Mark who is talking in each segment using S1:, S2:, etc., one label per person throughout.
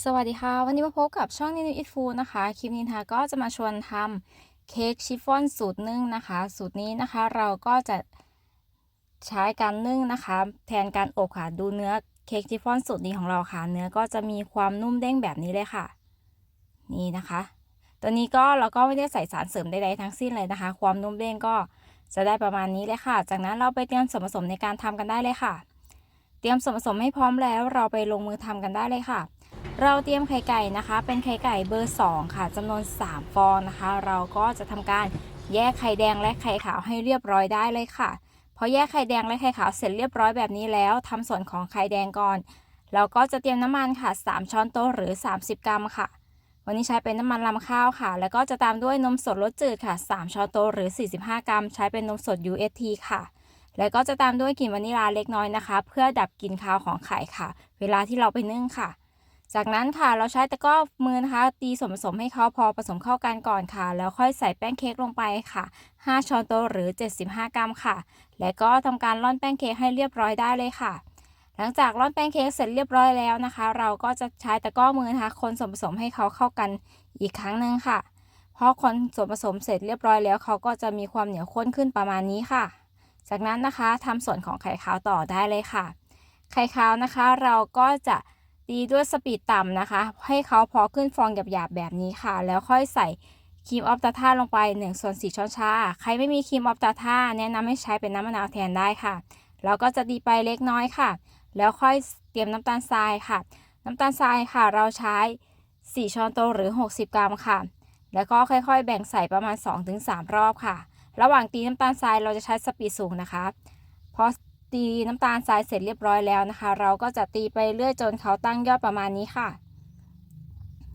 S1: สวัสดีค่ะ วันนี้มาพบกับช่องนิวอิทฟูนะคะ คลิปนี้นะคะก็จะมาชวนทำเค้กชิฟฟ่อนสูตรนึ่งนะคะ สูตรนี้นะคะเราก็จะใช้การนึ่งนะคะ แทนการอบค่ะ ดูเนื้อเค้กชิฟฟ่อนสูตรนี้ของเราค่ะ เนื้อก็จะมีความนุ่มเด้งแบบนี้เลยค่ะ นี่นะคะ ตัวนี้ก็เราก็ไม่ได้ใส่สารเสริมใดๆทั้งสิ้นเลยนะคะ ความนุ่มเด้งก็จะได้ประมาณนี้เลยค่ะ จากนั้นเราไปเตรียมส่วนผสมในการทำกันได้เลยค่ะ เตรียมส่วนผสมให้พร้อมแล้วเราไปลงมือทำกันได้เลยค่ะ เราเตรียมไข่ไก่นะคะ เป็นไข่ไก่เบอร์ 2 ค่ะจำนวน 3 ฟองนะคะ เราก็จะทำการแยกไข่แดงและไข่ขาวให้เรียบร้อยได้เลยค่ะ พอแยกไข่แดงและไข่ขาวเสร็จเรียบร้อยแบบนี้แล้วทำส่วนของไข่แดงก่อน เราก็จะเตรียมน้ำมันค่ะ 3 ช้อนโต๊ะหรือ 30 กรัมค่ะ วันนี้ใช้เป็นน้ำมันลำข้าวค่ะ แล้วก็จะตามด้วยนมสดรสจืดค่ะ 3 ช้อนโต๊ะหรือ 45 กรัม ใช้เป็นนมสด UST ค่ะแล้วก็จะตามด้วยกลิ่นวานิลาเล็กน้อยนะคะ เพื่อดับกลิ่นคาวของไข่ค่ะ เวลาที่เราไปนึ่งค่ะ จากนั้นค่ะเราใช้ตะกร้อมือนะคะตีส่วนผสมให้เขาพอผสมเข้ากันก่อนค่ะ แล้วค่อยใส่แป้งเค้กลงไปค่ะ 5 ช้อนโต๊ะหรือ 75 กรัมค่ะ แล้วก็ทำการร่อนแป้งเค้กให้เรียบร้อยได้เลยค่ะ หลังจากร่อนแป้งเค้กเสร็จเรียบร้อยแล้วนะคะ เราก็จะใช้ตะกร้อมือนะคะคนส่วนผสมให้เขาเข้ากันอีกครั้งหนึ่งค่ะพอคนส่วนผสมเสร็จเรียบร้อยแล้วเขาก็จะมีความเหนียวข้นขึ้นประมาณนี้ค่ะ จากนั้นนะคะทำส่วนของไข่ขาวต่อได้เลยค่ะ ไข่ขาวนะคะเราก็จะ ตีด้วยสปีดต่ำนะคะ ให้เขาพอขึ้นฟองหยาบๆแบบนี้ค่ะ แล้วค่อยใส่ครีมออฟตาท่าลงไป1ส่วน4ช้อนชา ใครไม่มีครีมออฟตาท่าแนะนำให้ใช้เป็นน้ำมะนาวแทนได้ค่ะแล้วก็จะตีไปเล็กน้อยค่ะ แล้วค่อยเตรียมน้ำตาลทรายค่ะ น้ำตาลทรายค่ะ เราใช้ 4 ช้อนโต๊ะหรือ 60 กรัมค่ะ แล้วก็ค่อยๆ แบ่งใส่ประมาณ 2-3 รอบค่ะ ระหว่างตีน้ำตาลทรายเราจะใช้สปีดสูงนะคะ พอ ตีน้ำตาลทรายเสร็จเรียบร้อยแล้วนะคะ เราก็จะตีไปเรื่อยจนเขาตั้งยอดประมาณนี้ค่ะ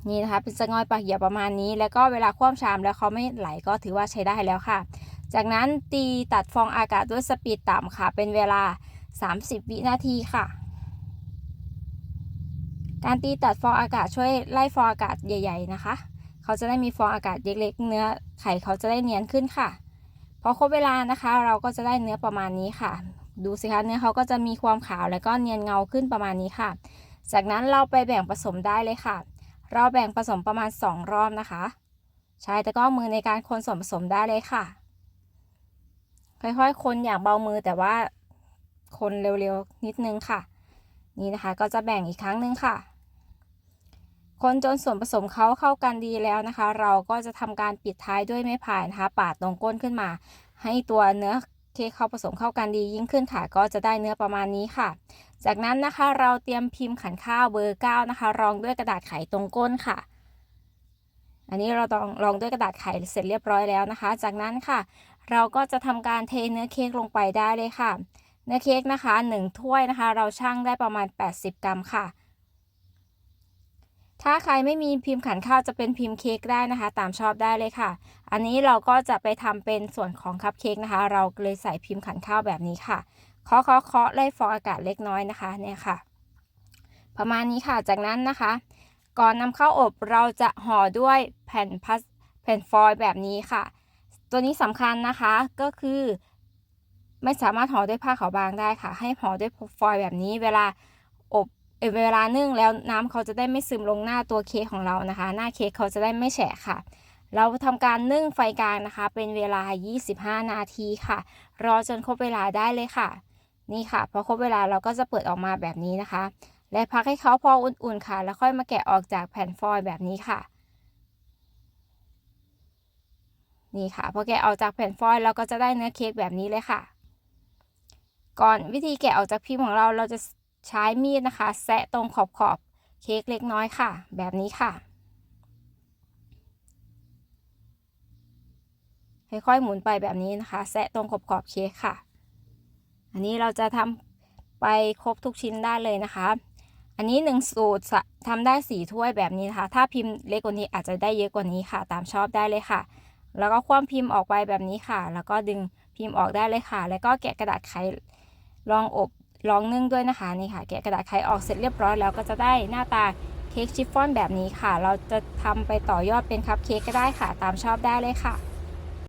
S1: นี่นะคะเป็นสงอยปากเหยียบประมาณนี้ แล้วก็เวลาคว่ำชามแล้วเขาไม่ไหลก็ถือว่าใช้ได้แล้วค่ะ จากนั้นตีตัดฟองอากาศด้วยสปีดต่ำค่ะ เป็นเวลา 30 วินาทีค่ะ การตีตัดฟองอากาศช่วยไล่ฟองอากาศใหญ่ ๆ นะคะเขาจะได้มีฟองอากาศเล็กๆเนื้อไข่เขาจะได้เนียนขึ้นค่ะพอครบเวลานะคะ เราก็จะได้เนื้อประมาณนี้ค่ะ ดูสิคะเนื้อเขาก็จะมีความขาวแล้วก็เนียนเงาขึ้นประมาณนี้ค่ะ จากนั้นเราไปแบ่งผสมได้เลยค่ะ เราแบ่งผสมประมาณ 2 รอบนะคะ ใช้ตะกร้อมือในการคนส่วนผสมได้เลยค่ะ ค่อยๆ คนอย่างเบามือแต่ว่าคนเร็วๆ นิดนึงค่ะ นี่นะคะก็จะแบ่งอีกครั้งหนึ่งค่ะ คนจนส่วนผสมเขาเข้ากันดีแล้วนะคะ เราก็จะทำการปิดท้ายด้วยไม้พายนะคะปาดตรงก้นขึ้นมา ให้ตัวเนื้อ เค้กเข้าผสมเข้ากันดียิ่งขึ้นค่ะ ก็จะได้เนื้อประมาณนี้ค่ะ จากนั้นนะคะเราเตรียมพิมพ์ขันข้าวเบอร์ 9 นะคะ รองด้วยกระดาษไขตรงก้นค่ะ อันนี้เราต้องรองด้วยกระดาษไขเสร็จเรียบร้อยแล้วนะคะ จากนั้นค่ะ เราก็จะทำการเทเนื้อเค้กลงไปได้เลยค่ะ เนื้อเค้กนะคะ 1 ถ้วยนะคะ เราชั่งได้ประมาณ 80 กรัมค่ะ ถ้าใครไม่มีพิมพ์ขันข้าวจะเป็นพิมพ์เค้กได้นะคะ ตามชอบได้เลยค่ะ อันนี้เราก็จะไปทำเป็นส่วนของคัพเค้กนะคะ เราเลยใส่พิมพ์ขันข้าวแบบนี้ค่ะเคาะเคาะเคาะไล่ฟองอากาศเล็กน้อยนะคะเนี่ยค่ะ ประมาณนี้ค่ะจากนั้นนะคะ ก่อนนำเข้าอบเราจะห่อด้วยแผ่นพลาสแผ่นฟอยล์แบบนี้ค่ะ ตัวนี้สำคัญนะคะก็คือ ไม่สามารถห่อด้วยผ้าขาวบางได้ค่ะ ให้ห่อด้วยฟอยล์แบบนี้เวลาอบ เออเวลานึ่งแล้วน้ำเขาจะได้ไม่ซึมลงหน้าตัวเค้กของเรานะคะ หน้าเค้กเขาจะได้ไม่แฉะค่ะ เราทำการนึ่งไฟกลางนะคะ เป็นเวลา 25 นาทีค่ะ รอจนครบเวลาได้เลยค่ะ นี่ค่ะพอครบเวลาเราก็จะเปิดออกมาแบบนี้นะคะ และพักให้เขาพออุ่นๆค่ะ แล้วค่อยมาแกะออกจากแผ่นฟอยล์แบบนี้ค่ะนี่ค่ะพอแกะออกจากแผ่นฟอยล์เราก็จะได้เนื้อเค้กแบบนี้เลยค่ะ ก่อนวิธีแกะออกจากพิมพ์ของเราเราจะ ใช้มีดนะคะ แซะตรงขอบขอบเค้กเล็กน้อยค่ะ แบบนี้ค่ะ ค่อยๆหมุนไปแบบนี้นะคะ แซะตรงขอบขอบเค้กค่ะ อันนี้เราจะทำไปครบทุกชิ้นได้เลยนะคะ อันนี้หนึ่งสูตรทำได้สี่ถ้วยแบบนี้นะคะ ถ้าพิมพ์เล็กกว่านี้อาจจะได้เยอะกว่านี้ค่ะ ตามชอบได้เลยค่ะ แล้วก็คว่ำพิมพ์ออกไปแบบนี้ค่ะ แล้วก็ดึงพิมพ์ออกได้เลยค่ะ แล้วก็แกะกระดาษไขลองอบ ลองนึ่งด้วยนะคะนี่ค่ะ แกะกระดาษไขออกเสร็จเรียบร้อยแล้วก็จะได้หน้าตาเค้กชิฟฟ่อนแบบนี้ค่ะ เราจะทำไปต่อยอดเป็นคัพเค้กก็ได้ค่ะ ตามชอบได้เลยค่ะ